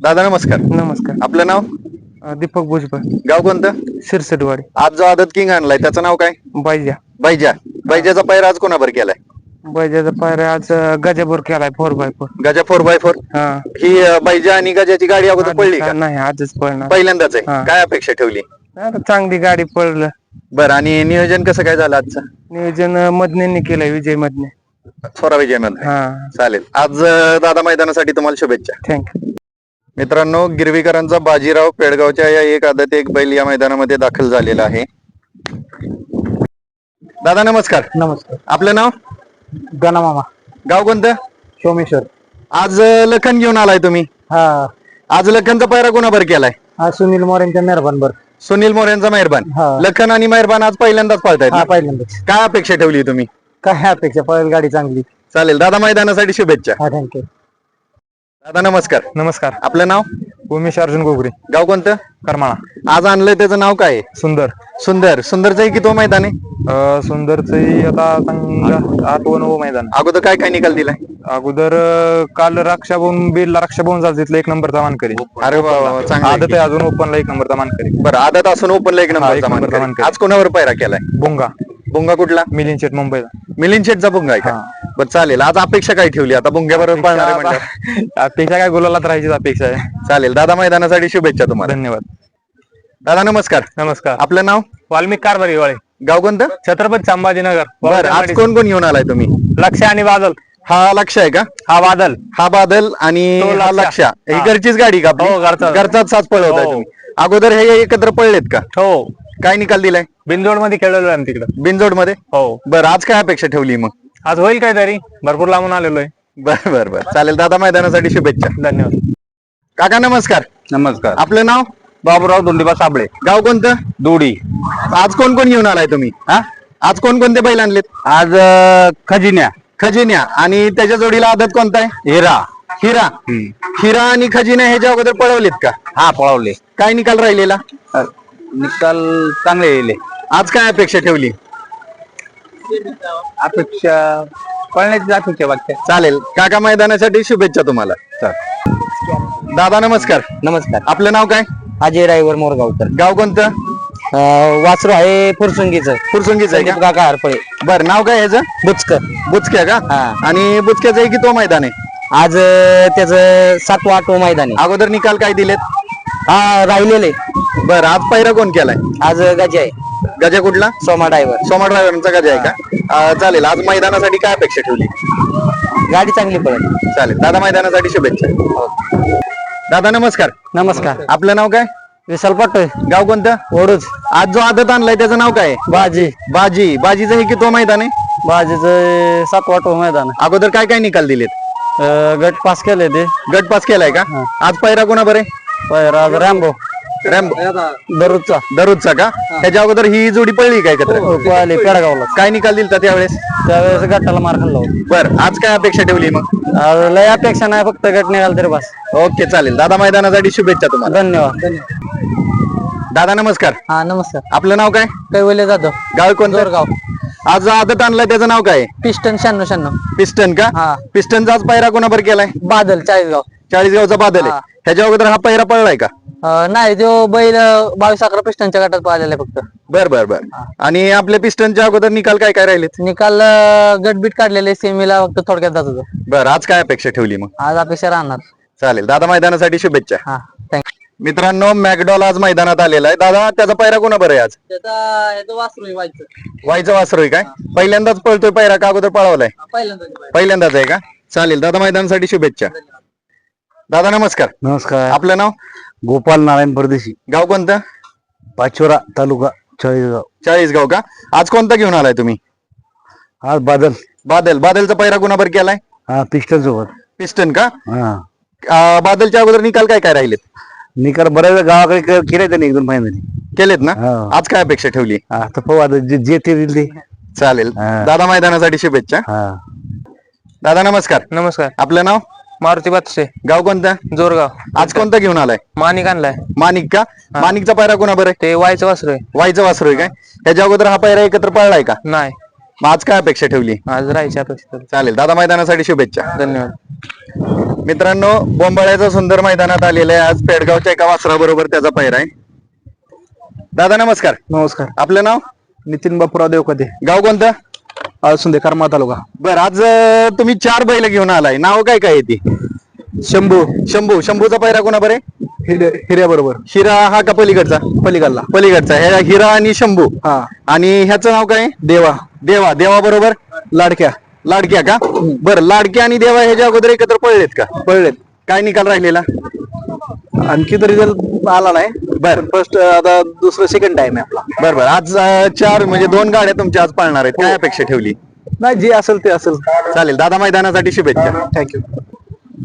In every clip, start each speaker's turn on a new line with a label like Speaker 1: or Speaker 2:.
Speaker 1: दादा नमस्कार.
Speaker 2: नमस्कार.
Speaker 1: आपलं नाव?
Speaker 2: अ, दीपक भुजबळ.
Speaker 1: गाव कोणतं?
Speaker 2: शिरसटवाडी.
Speaker 1: आज जो आदत किंग आणलाय त्याचं नाव काय?
Speaker 2: बायजा
Speaker 1: बैजा. बैजाचा पैर आज कोणाबर केलाय?
Speaker 2: बायजाचा पायऱ्या आज अ, गजापूर केलाय four by four
Speaker 1: Gaja four by four
Speaker 2: हा.
Speaker 1: ही अं, बैजा आणि गजाची गाडी अगोदर पडली का?
Speaker 2: नाही आजच पळणार
Speaker 1: पहिल्यांदाच आहे.
Speaker 2: हा.
Speaker 1: काय अपेक्षा ठेवली?
Speaker 2: आता चांगली गाडी पळलं
Speaker 1: बरं आणि नियोजन कसं काय झालं आजचं?
Speaker 2: नियोजन अ, मधनेंनी केलंय विजय मधने
Speaker 1: थोरा विजय
Speaker 2: हा.
Speaker 1: चालेल. आज अं, दादा मैदानासाठी तुम्हाला शुभेच्छा.
Speaker 2: थँक्यू
Speaker 1: मित्रांनो गिरवीकरांचा बाजीराव पेडगावच्या या एक आदत एक बैल या मैदानामध्ये दाखल झालेला आहे. दादा नमस्कार.
Speaker 2: नमस्कार.
Speaker 1: आपलं नाव?
Speaker 2: गणा मामा
Speaker 1: गाव कोणतं?
Speaker 2: सोमेश्वर.
Speaker 1: आज लखन घेऊन आलाय तुम्ही.
Speaker 2: हा.
Speaker 1: आज लखनचा पैरा कोणाबर केलाय?
Speaker 2: हा सुनील मोरेंच्या मेहरबानवर.
Speaker 1: सुनील मोऱ्यांचा मेहरबान.
Speaker 2: हा.
Speaker 1: लखन आणि मेहरबान आज पहिल्यांदाच पाळतायत ना?
Speaker 2: पहिल्यांदाच.
Speaker 1: काय अपेक्षा ठेवली तुम्ही?
Speaker 2: काय अपेक्षा? पळेल गाडी चांगली.
Speaker 1: चालेल. दादा मैदानासाठी शुभेच्छा.
Speaker 2: हा थँक्यू
Speaker 1: दादा नमस्कार.
Speaker 2: नमस्कार.
Speaker 1: आपलं नाव?
Speaker 2: उमेश अर्जुन गोगरे.
Speaker 1: गाव कोणतं?
Speaker 2: करमाळा.
Speaker 1: आज आणलंय त्याचं नाव काय? आहे?
Speaker 2: सुंदर.
Speaker 1: सुंदर. सुंदरचं की तो मैदान आहे?
Speaker 2: सुंदरच आता चांगलं आठवण व मैदान.
Speaker 1: अगोदर काय काय निकाल दिलाय?
Speaker 2: अगोदर अं, काल रक्षाबोन बीडला रक्षाबोन झाला तिथला एक नंबरचा मानकरी.
Speaker 1: अरे वा वा वा, चांगलं
Speaker 2: आदत
Speaker 1: आहे
Speaker 2: अजून ओपनला एक नंबरचा मानकरी.
Speaker 1: बरं आदत असून ओपनला एक नंबर
Speaker 2: एक नंबरचा मानकरी.
Speaker 1: आज कोणावर पैरा केलाय?
Speaker 2: बोंगा.
Speaker 1: बुंगा कुठला?
Speaker 2: मिलिंद शेट मुंबईला.
Speaker 1: मिलिंद शेटचा बुंगा आहे का? बरं चालेल. आज अपेक्षा काय ठेवली? आता बुंग्याबरोबर पाळणार आहे म्हणल्यावर.
Speaker 2: अपेक्षा काय गुलालात राहायची अपेक्षा आहे.
Speaker 1: चालेल. दादा मैदानासाठी शुभेच्छा तुम्हाला.
Speaker 2: धन्यवाद.
Speaker 1: दादा नमस्कार.
Speaker 2: नमस्कार.
Speaker 1: आपलं नाव?
Speaker 2: वाल्मिक कारभारी वाळे
Speaker 1: गाव कोणतं?
Speaker 2: छत्रपती संभाजीनगर.
Speaker 1: बरं आज कोण कोण घेऊन आलाय तुम्ही?
Speaker 2: लक्ष आणि बादल
Speaker 1: हा लक्ष आहे का?
Speaker 2: हा बादल
Speaker 1: हा बादल आणि
Speaker 2: तो
Speaker 1: हा
Speaker 2: लक्ष्य.
Speaker 1: लक्ष. ही
Speaker 2: हा.
Speaker 1: घरचीच गाडी का आपली?
Speaker 2: हो, घरचाच.
Speaker 1: घरचाच साच पळवताय
Speaker 2: हो.
Speaker 1: तुम्ही. अगोदर हे एकत्र पळलेत का?
Speaker 2: हो.
Speaker 1: काय निकाल दिलाय?
Speaker 2: बिंदोडमध्ये खेळलेलो आहे तिकडं.
Speaker 1: बिनजोडमध्ये
Speaker 2: हो.
Speaker 1: बरं आज काय अपेक्षा ठेवली मग?
Speaker 2: आज होईल काहीतरी भरपूर लांबून आलेलो आहे
Speaker 1: बर बर बर. चालेल दादा मैदानासाठी शुभेच्छा.
Speaker 2: धन्यवाद.
Speaker 1: काका नमस्कार.
Speaker 3: नमस्कार.
Speaker 1: आपलं नाव?
Speaker 3: बाबूराव दोंडीबा साबळे.
Speaker 1: गाव कोणतं?
Speaker 3: दोडी
Speaker 1: आज कोण कोण घेऊन आलाय तुम्ही?
Speaker 3: हा?
Speaker 1: आज कोण कोणते बैल आणलेत?
Speaker 3: आज अं, खजिन्या.
Speaker 1: खजिन्या. आणि त्याच्या जोडीला आदत कोणता आहे
Speaker 3: हिरा.
Speaker 1: हिरा हिरा आणि खजिन्या ह्याच्या अगोदर पळवलेत का?
Speaker 3: हा पळवले.
Speaker 1: काय निकाल राहिलेला?
Speaker 3: अं, निकाल चांगले येले
Speaker 1: आज काय अपेक्षा ठेवली?
Speaker 3: अपेक्षा. पळण्याची अपेक्षा वाटते.
Speaker 1: चालेल. काका मैदानासाठी शुभेच्छा तुम्हाला. दादा नमस्कार.
Speaker 2: नमस्कार.
Speaker 1: आपलं नाव काय?
Speaker 2: अजय रायवर मोरगावकर.
Speaker 1: गाव कोणतं?
Speaker 2: वासरू आहे फुरसुंगीचं.
Speaker 1: फुरसुंगीच आहे का?
Speaker 2: काका हरपळे.
Speaker 1: बर नाव काय ह्याचं?
Speaker 2: बुचकर.
Speaker 1: बुचक्या का?
Speaker 2: हा.
Speaker 1: आणि बुचक्याचं आहे की तो मैदान आहे.
Speaker 2: आज त्याच सातवा आठवं मैदान आहे.
Speaker 1: अगोदर निकाल काय दिलेत?
Speaker 2: हा राहिलेले.
Speaker 1: बर आज पहिरा कोण केलाय?
Speaker 2: आज गजा आहे
Speaker 1: गजा कुठला?
Speaker 2: सोमा ड्रायव्हर
Speaker 1: सोमा ड्रायव्हरचा गजा आहे का? अं, चालेल. आज मैदानासाठी काय अपेक्षा ठेवली?
Speaker 2: गाडी चांगली पडेल
Speaker 1: चालेल. दादा मैदानासाठी शुभेच्छा. दादा नमस्कार.
Speaker 2: नमस्कार.
Speaker 1: आपलं नाव काय?
Speaker 2: विशाल पाटोय
Speaker 1: गाव कोणतं?
Speaker 2: ओढूच
Speaker 1: आज जो आदत आणलाय त्याचं नाव काय? आहे?
Speaker 2: बाजी.
Speaker 1: बाजी. बाजीचं हे की तो मैदान आहे?
Speaker 2: बाजीचं सातवा आठवं मैदान
Speaker 1: अगोदर काय काय निकाल दिलेत.
Speaker 2: गट पास केले ते.
Speaker 1: गट पास केलाय का? आज पहिरा कोणा बरे
Speaker 2: आज रॅम्बो दररोजचा.
Speaker 1: दररोजचा का? त्याच्या अगोदर ही जोडी पडली काय एकत्र?
Speaker 2: पळाले पेडगावला.
Speaker 1: काय निकाल दिलता त्यावेळेस?
Speaker 2: त्यावेळेस गटाला मार खाल्ला होता.
Speaker 1: बर आज काय अपेक्षा ठेवली मग?
Speaker 2: आज लय अपेक्षा नाही फक्त गट निघाल तरी बस.
Speaker 1: ओके चालेल. दादा मैदानासाठी शुभेच्छा तुम्हाला.
Speaker 2: धन्यवाद.
Speaker 1: दादा नमस्कार.
Speaker 2: हा नमस्कार.
Speaker 1: आपलं नाव काय?
Speaker 2: कैवल्य जाधव.
Speaker 1: गाव कोणतं?
Speaker 2: जोरगाव.
Speaker 1: आज आदत आणलाय त्याचं नाव काय?
Speaker 2: पिस्टन शहाण्णव शहाण्णव.
Speaker 1: पिस्टन का?
Speaker 2: हा.
Speaker 1: पिस्टनचा आज पहिरा कोणाबर केलाय?
Speaker 2: बादल चाळीसगाव.
Speaker 1: चाळीसगावचा बादल आहे.
Speaker 2: हा.
Speaker 1: ह्याच्या अगोदर हा पहिरा पळलाय का?
Speaker 2: अं, नाही तो बैल अं, बावीस अकरा पिस्टनच्या गटात पाहिलेला आहे फक्त.
Speaker 1: बर बर बर. आणि आपल्या पिस्टनच्या अगोदर निकाल काय काय राहिलेत?
Speaker 2: निकाल अं, गटबीट काढलेले सेमीला फक्त थोडक्यात जात होतं.
Speaker 1: बर आज काय अपेक्षा ठेवली मग?
Speaker 2: आज अपेक्षा राहणार.
Speaker 1: चालेल. दादा मैदानासाठी शुभेच्छा.
Speaker 2: हा थँक्यू
Speaker 1: मित्रांनो मॅकडॉल आज मैदानात आलेला आहे. दादा त्याचा पैरा कोणा बरं आहे आज?
Speaker 2: त्याचा वासरू व्हायचं
Speaker 1: वासरू आहे काय? पहिल्यांदाच पळतोय पैरा का अगोदर पळवलाय?
Speaker 2: पहिल्यांदा
Speaker 1: पहिल्यांदाच आहे का? चालेल. दादा मैदानासाठी शुभेच्छा. दादा नमस्कार.
Speaker 3: नमस्कार.
Speaker 1: आपलं नाव?
Speaker 3: गोपाल नारायण परदेशी.
Speaker 1: गाव कोणतं?
Speaker 3: पाचोरा तालुका चाळीसगाव.
Speaker 1: चाळीसगाव का? आज कोणता घेऊन आलाय तुम्ही?
Speaker 3: आज बादल.
Speaker 1: बादल. बादलचा पैरा कोणाबर केलाय?
Speaker 3: हा पिस्टन सोबत
Speaker 1: पिस्टन का?
Speaker 3: हा.
Speaker 1: बादलच्या अगोदर निकाल काय काय राहिलेत?
Speaker 3: निकाल बऱ्याच गावाकडे के- केले त्यांनी एकदम फायनली
Speaker 1: केलेत ना?
Speaker 3: हा.
Speaker 1: आज काय अपेक्षा ठेवली?
Speaker 3: आता पाहू आता जे जे ते दिल.
Speaker 1: चालेल.
Speaker 3: हा.
Speaker 1: दादा मैदानासाठी शुभेच्छा.
Speaker 3: हा.
Speaker 1: दादा नमस्कार.
Speaker 2: नमस्कार.
Speaker 1: आपलं नाव?
Speaker 2: मारुती बातसे
Speaker 1: गाव कोणतं?
Speaker 2: जोरगाव.
Speaker 1: आज कोणता घेऊन आलाय?
Speaker 2: मानिक आणलाय.
Speaker 1: माणिक का? माणिकचा पायरा कोणा बरं?
Speaker 2: ते वायचं वासरू आहे.
Speaker 1: वाईचं वासरू आहे काय? ह्याच्या अगोदर हा पायरा एकत्र पळलाय का?
Speaker 2: नाही.
Speaker 1: मग आज काय अपेक्षा ठेवली?
Speaker 2: आज राहायच्या अपेक्षा
Speaker 1: चालेल. दादा मैदानासाठी शुभेच्छा.
Speaker 2: धन्यवाद.
Speaker 1: मित्रांनो बोंबाळ्याचं सुंदर मैदानात आलेलं आहे. आज पेडगावच्या एका वासराबरोबर त्याचा पैर आहे. दादा नमस्कार.
Speaker 2: नमस्कार.
Speaker 1: आपलं नाव?
Speaker 2: नितीन बापूराव देवकते
Speaker 1: गाव कोणतं?
Speaker 2: आज सुंदेकर मा तालुका.
Speaker 1: बर आज अं, तुम्ही चार बैल घेऊन आलाय. नाव काय काय आहे ती?
Speaker 2: शंभू.
Speaker 1: शंभू. शंभूचा पैरा कोणा बरे?
Speaker 2: हिऱ्या बरोबर
Speaker 1: हिरा हा का पलीकडचा?
Speaker 2: पलीकडला.
Speaker 1: पलीकडचा. हे हिरा आणि शंभू.
Speaker 2: हा.
Speaker 1: आणि ह्याचं नाव काय?
Speaker 2: देवा.
Speaker 1: देवा. देवा बरोबर
Speaker 2: लाडक्या.
Speaker 1: लाडक्या का? बर लाडक्या आणि देवा ह्याच्या अगोदर एकत्र पळलेत का?
Speaker 2: पळलेत.
Speaker 1: काय निकाल राहिलेला?
Speaker 2: आणखी तरी रिझल्ट आला नाही
Speaker 1: बर.
Speaker 2: फर्स्ट आता दुसरं सेकंड टाइम आहे आपला.
Speaker 1: बर बर. आज अं, चार म्हणजे दोन गाड्या तुमच्या आज पाळणार आहेत. काय अपेक्षा ठेवली?
Speaker 2: नाही जे असेल ते असेल.
Speaker 1: चालेल. दादा मैदानासाठी शुभेच्छा.
Speaker 2: थँक्यू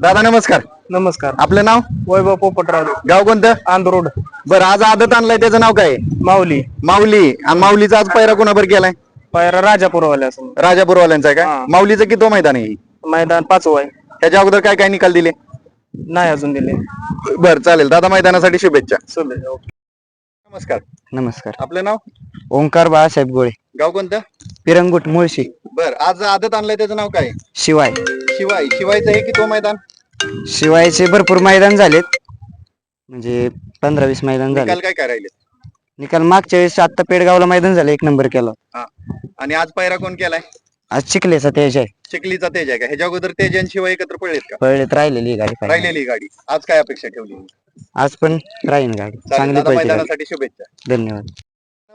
Speaker 1: दादा नमस्कार.
Speaker 2: नमस्कार.
Speaker 1: आपलं नाव?
Speaker 2: वैभव पोपटराव
Speaker 1: गाव कोणतं?
Speaker 2: आंध्रोड
Speaker 1: बरं आज आदत आणलाय त्याचं नाव काय? आहे?
Speaker 2: माऊली.
Speaker 1: माऊली. आणि माऊलीचा आज पैरा कोणाबर केलाय?
Speaker 2: पायरा राजापूरवाले असं
Speaker 1: राजापूरवाल्यांचा आहे का?
Speaker 2: हा.
Speaker 1: माऊलीचं किती मैदान आहे
Speaker 2: मैदान पाचवं आहे.
Speaker 1: त्याच्या अगोदर काय काय निकाल दिले?
Speaker 2: नाही अजून दिले.
Speaker 1: बर चालेल. दादा मैदानासाठी शुभेच्छा.
Speaker 2: शुभेच्छा
Speaker 1: नमस्कार.
Speaker 3: नमस्कार.
Speaker 1: आपलं नाव?
Speaker 3: ओंकार बाळासाहेब गोळे.
Speaker 1: गाव कोणतं?
Speaker 3: पिरंगुट मुळशी.
Speaker 1: बर आज आदत आणलंय त्याचं नाव काय?
Speaker 3: शिवाय.
Speaker 1: शिवाय. शिवायचं हे की तो मैदान?
Speaker 3: शिवायचे भरपूर मैदान झालेत. म्हणजे पंधरा वीस मैदान झाले
Speaker 1: काय राहिले
Speaker 3: निकाल मागच्या वेळेस आता पेडगावला मैदान झालं एक नंबर केला.
Speaker 1: हा. आणि आज पैरा कोण केलाय?
Speaker 3: आज चिखलेचा तेज आहे.
Speaker 1: चिखलीचा तेज आहे का? ह्याच्या अगोदर तेज आणि शिवाय एकत्र पडलेत का?
Speaker 3: पळलेत राहिलेली गाडी पाहिजे
Speaker 1: राहिलेली गाडी. आज काय अपेक्षा ठेवली?
Speaker 3: आज पण राहीन गाडी.
Speaker 1: चालेल
Speaker 3: चांगली
Speaker 1: दादा
Speaker 3: पळते गाडी.
Speaker 1: मैदानासाठी शुभेच्छा.
Speaker 3: धन्यवाद.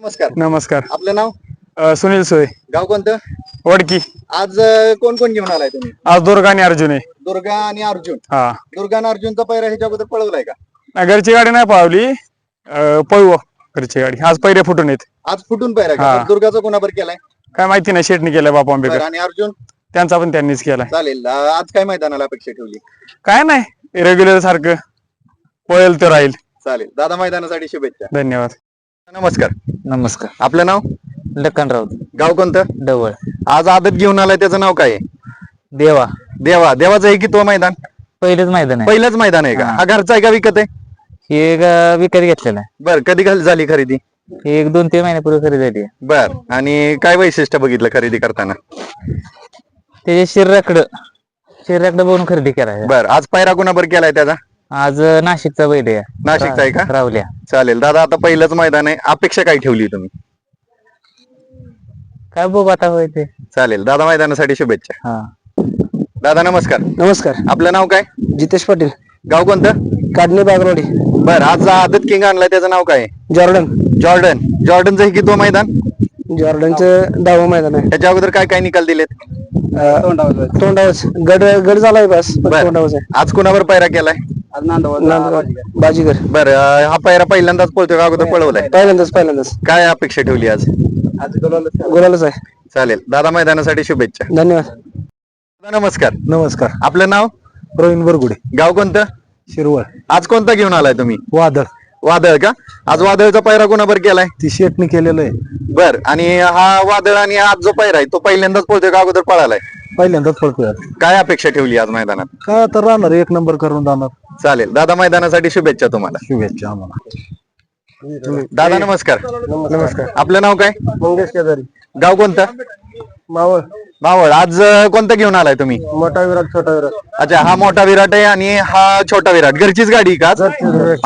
Speaker 1: नमस्कार.
Speaker 2: नमस्कार.
Speaker 1: आपलं नाव?
Speaker 2: अ, सुनील सोय.
Speaker 1: गाव कोणतं?
Speaker 2: वडकी.
Speaker 1: आज अं, कोण कोण घेऊन आलाय तुम्ही?
Speaker 2: आज दुर्गा आणि अर्जुन आहे.
Speaker 1: दुर्गा आणि अर्जुन.
Speaker 2: हा.
Speaker 1: दुर्गा आणि अर्जुनचा पैरा ह्याच्या अगोदर पळवलाय का?
Speaker 2: नाही, घरची गाडी नाही पावली. अ, पळू घरची गाडी. आज पैरे फुटून येत
Speaker 1: आज फुटून पैरा का?
Speaker 2: हा.
Speaker 1: दुर्गाचा कोणाबर केलाय.
Speaker 2: काय माहिती नाही शेटणी केलंय बापा
Speaker 1: बरं,
Speaker 2: आंबेकर
Speaker 1: आणि अर्जुन?
Speaker 2: त्यांचा पण त्यांनीच केलाय.
Speaker 1: चालेल अं, आज काय मैदानाला अपेक्षा ठेवली?
Speaker 2: काय नाही रेग्युलर सारखं पळेल तर राहील.
Speaker 1: चालेल दादा मैदानासाठी शुभेच्छा.
Speaker 2: धन्यवाद.
Speaker 1: नमस्कार.
Speaker 3: नमस्कार.
Speaker 1: आपलं नाव?
Speaker 3: लखन राऊत.
Speaker 1: गाव कोणतं?
Speaker 3: डवळ.
Speaker 1: आज आदत घेऊन आलाय त्याचं नाव काय आहे?
Speaker 3: देवा.
Speaker 1: देवा. देवाचं आहे की तो मैदान?
Speaker 3: पहिलेच मैदान आहे.
Speaker 1: पहिलंच मैदान आहे का? हा. घरचा आहे का विकत आहे?
Speaker 3: ही विकत घेतलेला
Speaker 1: बर कधी घाल- झाली खरेदी?
Speaker 3: आहे ही एक दोन तीन महिन्यापूर्वी खरेदी झाली
Speaker 1: बर. आणि काय वैशिष्ट्य बघितलं खरेदी करताना?
Speaker 3: त्याचे शिर्राकडं शिर्राकडं बघून खरेदी करायचं.
Speaker 1: बर आज पायरा कुणाबर केलाय त्याचा?
Speaker 3: आज नाशिकचा बैल आहे.
Speaker 1: नाशिकचा आहे का?
Speaker 3: रावल्या.
Speaker 1: चालेल. दादा आता पहिलंच मैदान आहे. अपेक्षा काय ठेवली तुम्ही?
Speaker 3: काय बघू आता होय ते.
Speaker 1: चालेल. दादा मैदानासाठी शुभेच्छा.
Speaker 3: हा.
Speaker 1: दादा नमस्कार.
Speaker 3: नमस्कार.
Speaker 1: आपलं नाव काय?
Speaker 3: जितेश पाटील.
Speaker 1: गाव कोणतं?
Speaker 3: काढणे बागरोडी.
Speaker 1: बर आज आदत किंग आणलाय त्याचं नाव काय? आहे?
Speaker 3: जॉर्डन.
Speaker 1: जॉर्डन. जॉर्डनचं आहे की तो मैदान?
Speaker 3: जॉर्डनचं दहावं मैदान आहे.
Speaker 1: त्याच्या अगोदर काय काय निकाल दिलेत?
Speaker 3: तोंडावच गड गड झालाय बस
Speaker 1: बर.
Speaker 3: तोंडावच आहे.
Speaker 1: आज कुणावर पायरा केलाय?
Speaker 3: नांदगाव बाजीगर.
Speaker 1: बर हा पायरा पहिल्यांदाच पळतोय का? अगोदर पळवलाय.
Speaker 3: पहिल्यांदाच पहिल्यांदाच.
Speaker 1: काय अपेक्षा ठेवली आज?
Speaker 3: गुलालच आहे.
Speaker 1: चालेल. दादा मैदानासाठी शुभेच्छा.
Speaker 3: धन्यवाद.
Speaker 1: दादा, नमस्कार.
Speaker 2: नमस्कार.
Speaker 1: आपलं नाव?
Speaker 2: प्रवीण बरगुडे.
Speaker 1: गाव कोणतं?
Speaker 2: शिरवळ.
Speaker 1: आज कोणता घेऊन आलाय तुम्ही?
Speaker 2: वादळ.
Speaker 1: वादळ का? आज वादळचा पायरा कोणाबर केलाय?
Speaker 2: ती शेटणी केलेलं आहे.
Speaker 1: बर आणि हा वादळ आणि आज जो पायरा आहे तो पहिल्यांदाच पळतोय का अगोदर पळालाय?
Speaker 2: पहिल्यांदाच पळतोय आज.
Speaker 1: काय अपेक्षा ठेवली आज मैदानात?
Speaker 2: काय आता राहणार एक नंबर करून राहणार.
Speaker 1: चालेल. दादा मैदानासाठी शुभेच्छा तुम्हाला.
Speaker 2: शुभेच्छा आम्हाला.
Speaker 1: दादा नमस्कार.
Speaker 2: नमस्कार.
Speaker 1: आपलं नाव काय?
Speaker 2: मंगेश केदारी
Speaker 1: गाव कोणतं?
Speaker 2: मावळ.
Speaker 1: मावळ आज अं, कोणतं घेऊन आलाय तुम्ही?
Speaker 2: मोठा विराट छोटा विराट.
Speaker 1: अच्छा हा मोठा विराट आहे आणि हा छोटा विराट. घरचीच गाडी आहे का? आज?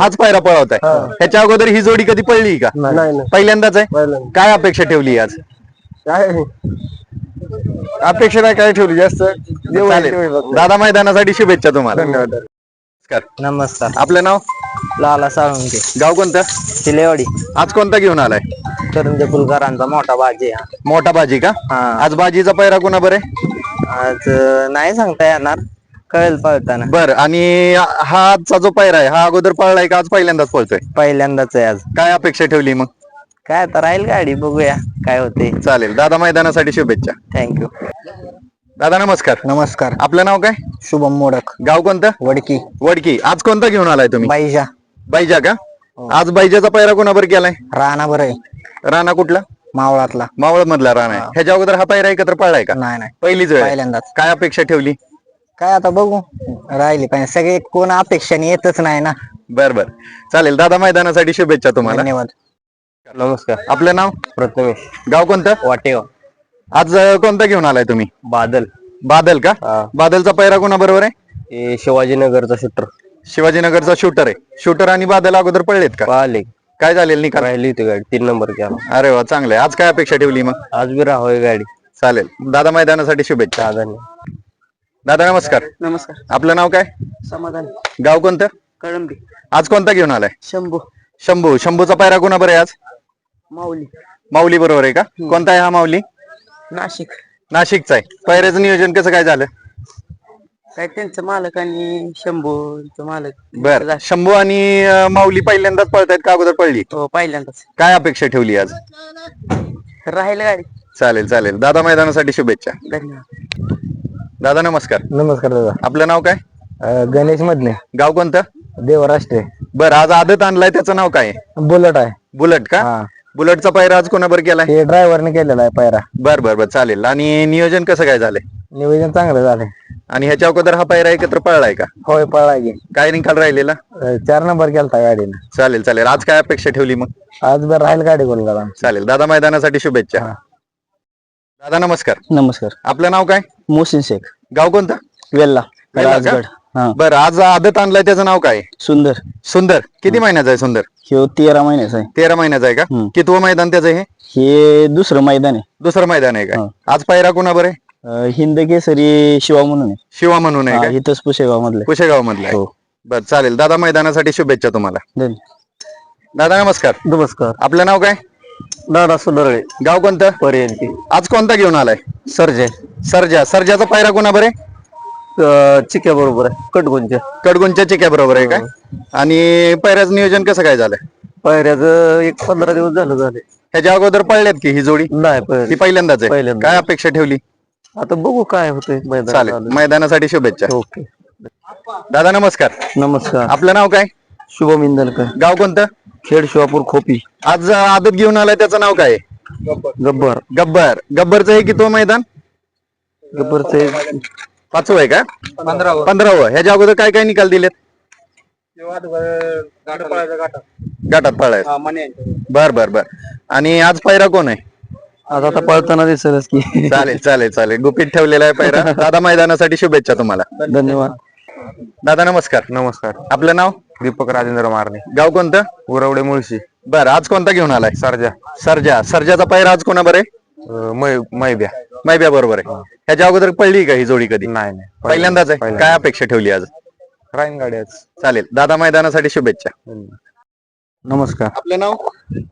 Speaker 1: हाच पायरा पळवताय. ह्याच्या अगोदर ही जोडी कधी पळली का?
Speaker 2: नाही नाही.
Speaker 1: पहिल्यांदाच आहे?
Speaker 2: पहिल्यांदा.
Speaker 1: काय अपेक्षा ठेवली आज?
Speaker 2: काय? अपेक्षा नाही काय ठेवली? जास्त
Speaker 1: चालेल. दादा मैदानासाठी शुभेच्छा तुम्हाला.
Speaker 2: धन्यवाद.
Speaker 1: नमस्कार.
Speaker 3: नमस्कार.
Speaker 1: आपलं नाव?
Speaker 3: लाला साळुंके
Speaker 1: गाव कोणतं?
Speaker 3: शिलेवाडी.
Speaker 1: आज कोणता घेऊन आलाय?
Speaker 3: करंजे कुलकरांचा मोठा बाजी हा
Speaker 1: मोठा बाजी का?
Speaker 3: हा.
Speaker 1: आज बाजीचा पैरा कोणा बरे?
Speaker 3: आज अं, नाही सांगता येणार. कळेल पळताना.
Speaker 1: बर आणि हा आजचा जो पैरा आहे हा अगोदर पळलाय का आज पहिल्यांदाच पळतोय?
Speaker 3: पहिल्यांदाच आहे आज.
Speaker 1: काय अपेक्षा ठेवली मग?
Speaker 3: काय आता राहील गाडी बघूया काय होते
Speaker 1: चालेल. दादा मैदानासाठी शुभेच्छा.
Speaker 3: थँक्यू
Speaker 1: दादा नमस्कार.
Speaker 3: नमस्कार.
Speaker 1: आपलं नाव काय?
Speaker 3: शुभम मोडक.
Speaker 1: गाव कोणतं?
Speaker 3: वडकी.
Speaker 1: वडकी. आज कोणता घेऊन आलाय तुम्ही?
Speaker 3: बाईजा.
Speaker 1: बाईजा का? आज बाईजाचा पैरा कोणाबर केलाय?
Speaker 3: राणा बरं आहे.
Speaker 1: राणा कुठला?
Speaker 3: मावळातला.
Speaker 1: मावळ मधला राणा आहे. ह्याच्या अगोदर हा पैरा एकत्र पळलाय का?
Speaker 3: नाही नाही.
Speaker 1: पहिलीच वेळ.
Speaker 3: पहिल्यांदाच.
Speaker 1: काय अपेक्षा ठेवली?
Speaker 3: काय आता बघू. राहिली पाहिजे. सगळे कोण अपेक्षाने येतच नाही ना.
Speaker 1: बर बर. चालेल दादा मैदानासाठी शुभेच्छा तुम्हाला.
Speaker 3: धन्यवाद.
Speaker 2: नमस्कार.
Speaker 1: आपलं नाव?
Speaker 2: प्रथमेश.
Speaker 1: गाव कोणतं?
Speaker 3: वाटेव
Speaker 1: आज अं, कोणता घेऊन आलाय तुम्ही?
Speaker 4: बादल.
Speaker 1: बादल का? बादलचा पैरा कोणा बरोबर आहे?
Speaker 4: हे शिवाजीनगरचा शूटर
Speaker 1: शिवाजीनगरचा शूटर आहे. शूटर आणि बादल अगोदर पडलेत का?
Speaker 4: पाहिले
Speaker 1: काय झालेलं निकाल
Speaker 4: राहिली होती गाडी तीन नंबर केला
Speaker 1: अरे वा चांगलंय. आज काय अपेक्षा ठेवली मग?
Speaker 4: आज बी राहोय गाडी.
Speaker 1: चालेल. दादा मैदानासाठी शुभेच्छा.
Speaker 4: साधन
Speaker 1: दादा नमस्कार.
Speaker 3: नमस्कार.
Speaker 1: आपलं नाव काय?
Speaker 3: समाधान.
Speaker 1: गाव कोणतं?
Speaker 3: कळंबी.
Speaker 1: आज कोणता घेऊन आलाय?
Speaker 3: शंभू.
Speaker 1: शंभू. शंभूचा पायरा कोणा बरं आहे आज?
Speaker 3: माऊली.
Speaker 1: माऊली बरोबर आहे का? कोणता आहे हा माऊली?
Speaker 3: नाशिक.
Speaker 1: नाशिकचा आहे. पायऱ्याचं नियोजन कसं काय झालं?
Speaker 3: काय त्यांचं मालक आणि शंभूचं मालक.
Speaker 1: बर. शंभू आणि अं, माऊली पहिल्यांदाच पळतायत का अगोदर पळली?
Speaker 3: हो पहिल्यांदाच.
Speaker 1: काय अपेक्षा ठेवली आज?
Speaker 3: राहील गाडी.
Speaker 1: चालेल चालेल. दादा मैदानासाठी शुभेच्छा.
Speaker 3: धन्यवाद.
Speaker 1: दादा नमस्कार.
Speaker 4: नमस्कार दादा.
Speaker 1: आपलं नाव काय?
Speaker 4: अं, गणेश मधने.
Speaker 1: गाव कोणतं?
Speaker 4: देवराष्ट्रे.
Speaker 1: बर आज आदत आणलाय त्याचं नाव काय?
Speaker 4: बुलेट आहे.
Speaker 1: बुलेट का?
Speaker 4: हा.
Speaker 1: बुलेटचा पायरा आज कोणाबर केलाय?
Speaker 4: हे ड्रायव्हरने केलेला आहे पायरा.
Speaker 1: बर बर बर. चालेल. आणि नियोजन कसं काय झालंय?
Speaker 4: नियोजन चांगलं झालंय.
Speaker 1: आणि ह्याच्या अगोदर हा पायरा एकत्र पळलाय का?
Speaker 4: होय पळा की.
Speaker 1: काय निकाल राहिलेला?
Speaker 4: अं, चार नंबर केलता गाडीनं.
Speaker 1: चालेल चालेल. आज काय अपेक्षा ठेवली मग?
Speaker 4: आज बरं राहील गाडी बोलला
Speaker 1: चालेल. दादा मैदानासाठी शुभेच्छा. दादा नमस्कार.
Speaker 3: नमस्कार.
Speaker 1: आपलं नाव काय?
Speaker 3: मोहसिन शेख.
Speaker 1: गाव कोणतं?
Speaker 3: वेल्ला
Speaker 1: वेल्ला का?
Speaker 3: राजगड. हा.
Speaker 1: बरं आज आदत आणलाय त्याचं नाव काय?
Speaker 3: सुंदर.
Speaker 1: सुंदर. किती महिन्याचा आहे सुंदर?
Speaker 3: हे तेरा महिन्याचं आहे.
Speaker 1: तेरा महिन्याचा आहे का?
Speaker 3: हम्म.
Speaker 1: कितवं मैदान त्याचं हे?
Speaker 3: हे दुसरं मैदान आहे.
Speaker 1: दुसरं मैदान आहे का?
Speaker 3: हा.
Speaker 1: आज पायरा कोणा बरं आहे?
Speaker 3: अं, हिंद केसरी शिवा म्हणून आहे.
Speaker 1: शिवा म्हणून आहे
Speaker 3: हा,
Speaker 1: का
Speaker 3: इथंच पुशेगाव मधले
Speaker 1: कुशेगाव मधला आहे.
Speaker 3: हो.
Speaker 1: बर चालेल. दादा मैदानासाठी शुभेच्छा तुम्हाला. दादा नमस्कार.
Speaker 4: नमस्कार.
Speaker 1: आपलं नाव काय?
Speaker 4: दादा सुंदरळे.
Speaker 1: गाव कोणतं?
Speaker 4: पर्यंत.
Speaker 1: आज कोणता घेऊन आलाय?
Speaker 4: सर्जे.
Speaker 1: सर्जा. सर्जाचा पायरा कोणा बरे
Speaker 4: चिक्या बरोबर आहे. कटगुंच्या
Speaker 1: कडगुंच्या चिक्या बरोबर आहे का आणि पायऱ्याचं नियोजन कसं काय झालंय?
Speaker 4: पायऱ्याचं एक पंधरा दिवस झालं झाले
Speaker 1: ह्याच्या अगोदर पडल्यात की ही जोडी?
Speaker 4: नाही
Speaker 1: ती पहिल्यांदाच आहे.
Speaker 4: पहिल्यांदा.
Speaker 1: काय अपेक्षा ठेवली?
Speaker 4: आता बघू काय होतंय मैदान
Speaker 1: चालेल. मैदानासाठी शुभेच्छा.
Speaker 4: ओके.
Speaker 1: दादा नमस्कार.
Speaker 4: नमस्कार.
Speaker 1: आपलं नाव काय?
Speaker 4: शुभम इंदलकर
Speaker 1: गाव कोणतं?
Speaker 4: खेड शिवापूर खोपी.
Speaker 1: आज आदत घेऊन आलाय त्याचं नाव काय? आहे?
Speaker 4: गब्बर.
Speaker 1: गब्बर. गब्बरचं हे किती मैदान?
Speaker 4: गब्बरचे
Speaker 1: पाचवं आहे का? पंधरावं. पंधरावं. ह्याच्या अगोदर काय काय निकाल दिलेत? गाठात पळाय बर बर बर. आणि आज पायरा कोण आहे?
Speaker 4: आज आता पळताना दिसेलच की.
Speaker 1: चालेल चालेल चालेल. गुपित ठेवलेला आहे पायरा. दादा मैदानासाठी शुभेच्छा तुम्हाला.
Speaker 4: धन्यवाद.
Speaker 1: दादा नमस्कार.
Speaker 2: नमस्कार.
Speaker 1: आपलं नाव?
Speaker 2: दीपक राजेंद्र मारणे.
Speaker 1: गाव कोणतं?
Speaker 2: उरवडे मुळशी.
Speaker 1: बर आज कोणता घेऊन आलाय?
Speaker 2: सरजा.
Speaker 1: सर्जा. सर्जाचा पायरा आज कोणा बरे
Speaker 2: अं, मै मैब्या.
Speaker 1: मैब्या बरोबर आहे. ह्याच्या अगोदर पडली का ही जोडी कधी?
Speaker 2: नाही नाही.
Speaker 1: पहिल्यांदाच आहे? काय अपेक्षा ठेवली आज?
Speaker 2: राईन गाडी आज.
Speaker 1: चालेल. दादा मैदानासाठी शुभेच्छा.
Speaker 4: नमस्कार.
Speaker 1: आपलं नाव?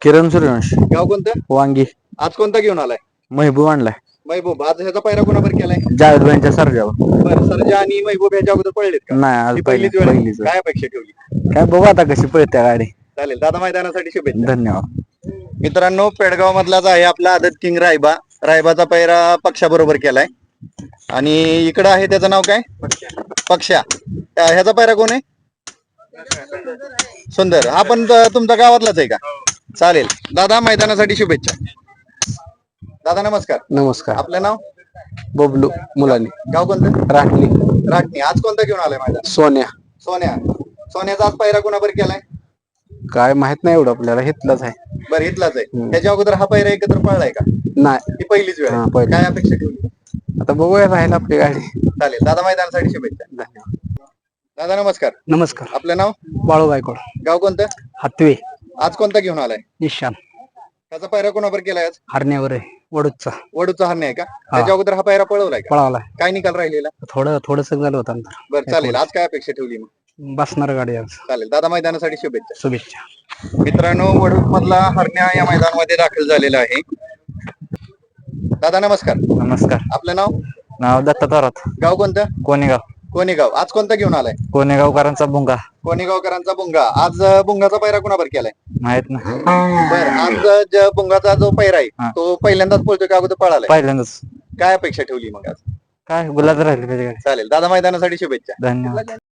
Speaker 4: किरण सूर्यवंश.
Speaker 1: गाव कोणतं?
Speaker 4: वांगी.
Speaker 1: आज कोणता घेऊन आलाय?
Speaker 4: महबूब आणलाय.
Speaker 1: महबूब. आज ह्याचा पायरा कोणावर केलाय?
Speaker 4: जावेद भाईंच्या सरजावर.
Speaker 1: बरं सर्जा आणि महबूब ह्याच्या अगोदर पडलेत का?
Speaker 4: नाही आज
Speaker 1: ही
Speaker 4: पहिली
Speaker 1: पहिलीच वेळ आहे.
Speaker 4: पहिलीच.
Speaker 1: काय अपेक्षा ठेवली?
Speaker 4: काय बघू आता कशी पळते गाडी.
Speaker 1: चालेल. दादा मैदानासाठी शुभेच्छा.
Speaker 4: धन्यवाद.
Speaker 1: मित्रांनो पेडगाव मधलाच आहे आपला आदत किंग रायबा. रायबाचा पैरा पक्षाबरोबर केलाय. आणि इकडं आहे त्याचं नाव काय? पक्षा. अं, ह्याचा पैरा कोण आहे? सुंदर. हा पण त- तुमच्या गावातलाच आहे का? चालेल. दादा मैदानासाठी शुभेच्छा. दादा नमस्कार.
Speaker 4: नमस्कार.
Speaker 1: आपलं नाव?
Speaker 4: बबलू मुलांनी.
Speaker 1: गाव कोणतं?
Speaker 4: राखली
Speaker 1: राटणी आज कोणता घेऊन आलाय मैदान?
Speaker 4: सोन्या.
Speaker 1: सोन्या. सोन्याचा आज पैरा कोणाबर केलाय?
Speaker 4: काय माहीत नाही एवढं आपल्याला घेतलंच आहे.
Speaker 1: बरं इथलाच आहे. त्याच्या अगोदर हा पैरा एकत्र पळलाय का?
Speaker 4: नाही.
Speaker 1: ही पहिलीच वेळ
Speaker 4: हा,
Speaker 1: आहे.
Speaker 4: पहिली.
Speaker 1: काय अपेक्षा ठेवली?
Speaker 4: आता बघूया राहील आपली गाडी.
Speaker 1: चालेल. दादा मैदानासाठी शुभेच्छा.
Speaker 4: धन्यवाद.
Speaker 1: दादा नमस्कार.
Speaker 3: नमस्कार.
Speaker 1: आपलं नाव?
Speaker 3: बाळू गायकवाड.
Speaker 1: गाव कोणतं?
Speaker 3: हातवे.
Speaker 1: आज कोणता घेऊन आलाय?
Speaker 3: निशान.
Speaker 1: त्याचा पायरा कोणावर केलाय आज?
Speaker 3: हरण्यावर आहे. वडूदचा.
Speaker 1: वडूचा हरणे आहे का? त्याच्या अगोदर हा पायरा पळवलाय का?
Speaker 3: पळावला
Speaker 1: काय निकाल राहिलेला?
Speaker 3: थोडं थोडस झालं होतं अंतर.
Speaker 1: बरं चालेल. आज काय अपेक्षा ठेवली मग?
Speaker 3: बसणार गाडी आज.
Speaker 1: चालेल. दादा मैदानासाठी शुभेच्छा.
Speaker 3: शुभेच्छा.
Speaker 1: मित्रांनो वडूद मधला हरण्या या मैदानामध्ये दाखल झालेला आहे. दादा नमस्कार.
Speaker 2: नमस्कार.
Speaker 1: आपलं नाव?
Speaker 2: नाव दत्ता थोरात.
Speaker 1: गाव कोणतं?
Speaker 2: कोणेगाव
Speaker 1: कोणेगाव? आज कोणता घेऊन आलाय?
Speaker 2: कोणेगावकरांचा भुंगा
Speaker 1: कोणेगावकरांचा बुंगा. आज अं, बुंगाचा पैरा कोणावर केलाय?
Speaker 2: माहीत ना
Speaker 1: बर आज अं, ज- बुंगाचा जो पैरा आहे
Speaker 2: हा.
Speaker 1: तो पहिल्यांदाच पळतोय का अगोदर पळालाय?
Speaker 2: पहिल्यांदाच.
Speaker 1: काय अपेक्षा ठेवली मग आज?
Speaker 2: काय गुलाब राहिले पाहिजे
Speaker 1: चालेल. दादा मैदानासाठी शुभेच्छा.
Speaker 2: धन्यवाद.